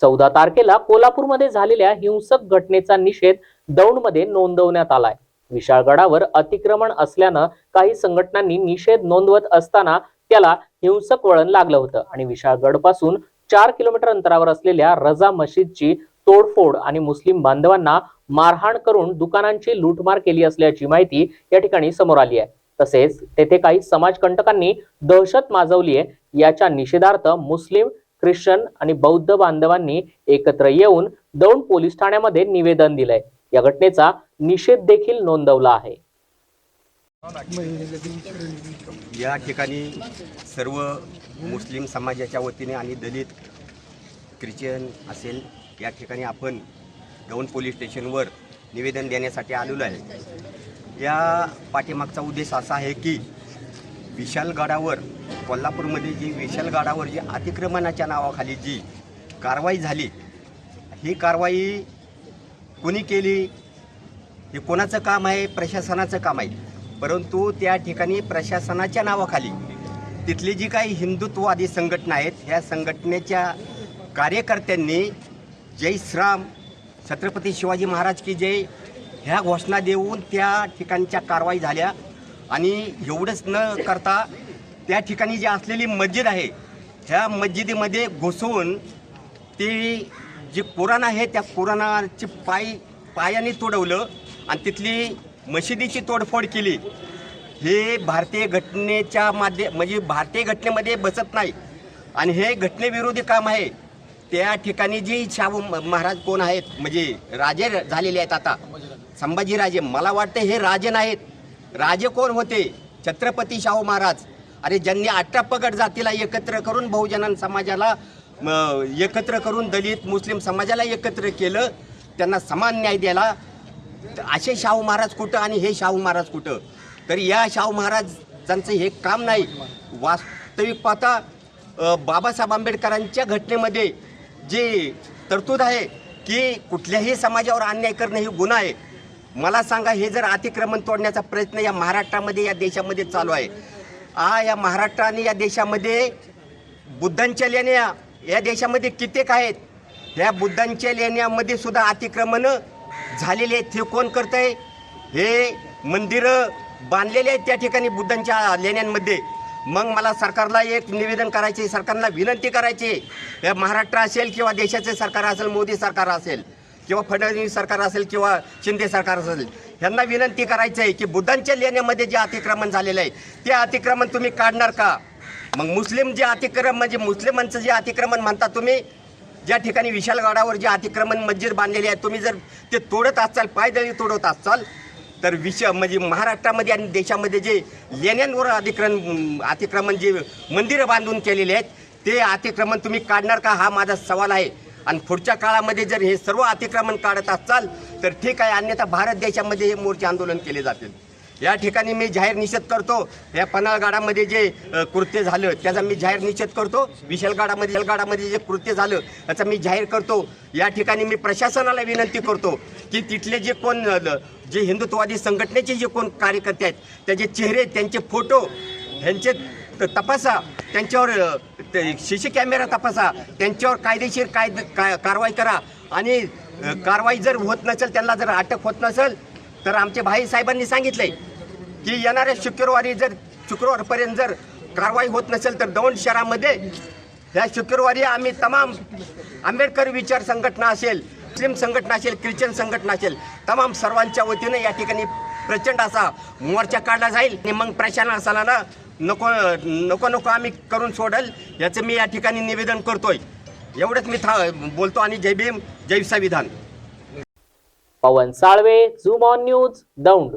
चौदा तारखेला कोल्हापूरमध्ये झालेल्या हिंसक घटनेचा निषेध दौंडमध्ये नोंदवण्यात आलाय. विशाळगडावर अतिक्रमण असल्यानं काही संघटनांनी निषेध नोंदवत असताना त्याला हिंसक वळण लागलं होतं आणि विशाळगडपासून चार किलोमीटर अंतरावर असलेल्या रजा मशीदची तोडफोड आणि मुस्लिम बांधवांना मारहाण करून दुकानांची लूटमार केली असल्याची माहिती या ठिकाणी समोर आली आहे. तसेच तेथे काही समाजकंटकांनी दहशत माजवली आहे याच्या निषेधार्थ मुस्लिम ख्रिश्चन आणि बौद्ध बांधवांनी एकत्र येऊन दौंड पोलीस ठाण्यामध्ये निवेदन दिलंय. या घटनेचा निषेध देखील नोंदवला आहे. या ठिकाणी सर्व मुस्लिम समाजाच्या वतीने आणि दलित ख्रिश्चन असेल या ठिकाणी आपण दौंड पोलीस स्टेशनवर निवेदन देण्यासाठी आलेलो आहे. या पाठीमागचा उद्देश असा आहे की विशालगडावर कोल्हापूरमध्ये जी विशालगडावर जी अतिक्रमणाच्या नावाखाली जी कारवाई झाली ही कारवाई कोणी केली? हे कोणाचं काम आहे? प्रशासनाचं काम आहे. परंतु त्या ठिकाणी प्रशासनाच्या नावाखाली तिथली जी काही हिंदुत्ववादी संघटना आहेत ह्या संघटनेच्या कार्यकर्त्यांनी जय श्राम छत्रपती शिवाजी महाराज की जय ह्या घोषणा देऊन त्या ठिकाणच्या कारवाई झाल्या. आणि एवढंच न करता त्या ठिकाणी जी असलेली मस्जिद आहे ह्या मस्जिदीमध्ये घुसून ती जी कुराण आहे त्या कुराणाची पाय पायाने तोडवलं आणि तिथली मशिदीची तोडफोड केली. हे भारतीय घटनेच्या माध्य म्हणजे भारतीय घटनेमध्ये बसत नाही. आणि हे घटनेविरोधी काम आहे. त्या ठिकाणी जी शाहू म- महाराज कोण आहेत म्हणजे राजे झालेले आहेत आता. संभाजीराजे. मला वाटतं हे राजे नाहीत. राजे कोण होते? छत्रपती शाहू महाराज. अरे ज्यांनी अठरा पगड जातीला एकत्र करून बहुजन समाजाला एकत्र करून दलित मुस्लिम समाजाला एकत्र केलं त्यांना समान न्याय द्यायला तर असे शाहू महाराज कुठं आणि हे शाहू महाराज कुठं? तर या शाहू महाराजांचं हे काम नाही. वास्तविक पाहता बाबासाहेब आंबेडकरांच्या घटनेमध्ये जी तरतूद आहे की कुठल्याही समाजावर अन्याय करणं ही गुन्हा आहे. मला सांगा हे जर अतिक्रमण तोडण्याचा प्रयत्न या महाराष्ट्रामध्ये या देशामध्ये चालू आहे. आ या महाराष्ट्र आणि या देशामध्ये बुद्धांच्या लेण्या या देशामध्ये कित्येक आहेत. ह्या बुद्धांच्या लेण्यामध्ये सुद्धा अतिक्रमण झालेले आहेत हे कोण करत आहे हे मंदिरं बांधलेले आहेत त्या ठिकाणी बुद्धांच्या लेण्यांमध्ये मग मला सरकारला एक निवेदन करायचे सरकारला विनंती करायची या महाराष्ट्र असेल किंवा देशाचे सरकार असेल मोदी सरकार असेल. किंवा फडणवीस सरकार असेल किंवा शिंदे सरकार असेल ह्यांना विनंती करायचं आहे की बुद्धांच्या लेण्यामध्ये जे अतिक्रमण झालेलं आहे ते अतिक्रमण तुम्ही काढणार का? मग मुस्लिम जे अतिक्रमण म्हणजे मुस्लिमांचं जे अतिक्रमण म्हणता तुम्ही ज्या ठिकाणी विशालगडावर जे अतिक्रमण मस्जिद बांधलेली आहे तुम्ही जर ते तोडत असाल पायदळी तोडत असाल तर विश म्हणजे महाराष्ट्रामध्ये आणि देशामध्ये जे लेण्यांवर अतिक्रमण अतिक्रमण जे मंदिरं बांधून केलेले आहेत ते अतिक्रमण तुम्ही काढणार का? हा माझा सवाल आहे. आणि पुढच्या काळामध्ये जर हे सर्व अतिक्रमण काढत असाल तर ठीक आहे अन्यथा भारत देशामध्ये हे मोर्चे आंदोलन केले जातील. या ठिकाणी मी जाहीर निषेध करतो या पन्हाळगाडामध्ये जे कृत्य झालं त्याचा मी जाहीर निषेध करतो. विशालगाडामध्ये विशालगडामध्ये जे कृत्य झालं त्याचा मी जाहीर करतो. या ठिकाणी मी प्रशासनाला विनंती करतो की तिथले जे कोण जे हिंदुत्ववादी संघटनेचे जे कोण कार्यकर्ते आहेत त्याचे चेहरे त्यांचे फोटो ह्यांचे तपासा. त्यांच्यावर सी ते कॅमेरा तपासा. त्यांच्यावर कायदेशीर कायद का कारवाई करा. आणि कारवाई जर होत नसेल त्यांना जर अटक होत नसेल तर आमचे भाई साहेबांनी सांगितले की येणाऱ्या शुक्रवारी जर शुक्रवारपर्यंत जर कारवाई होत नसेल तर दौंड शहरामध्ये ह्या शुक्रवारी आम्ही तमाम आंबेडकर विचार संघटना असेल मुस्लिम संघटना असेल ख्रिश्चन संघटना असेल तमाम सर्वांच्या वतीने या ठिकाणी प्रचंड असा मोर्चा काढला जाईल. आणि मग प्रशासनाला नको नको नको आम्ही करून सोडल याचं मी या ठिकाणी निवेदन करतोय. एवढंच मी था बोलतो आणि जय भीम जय संविधान Pawan Salve Zoom on news Daund.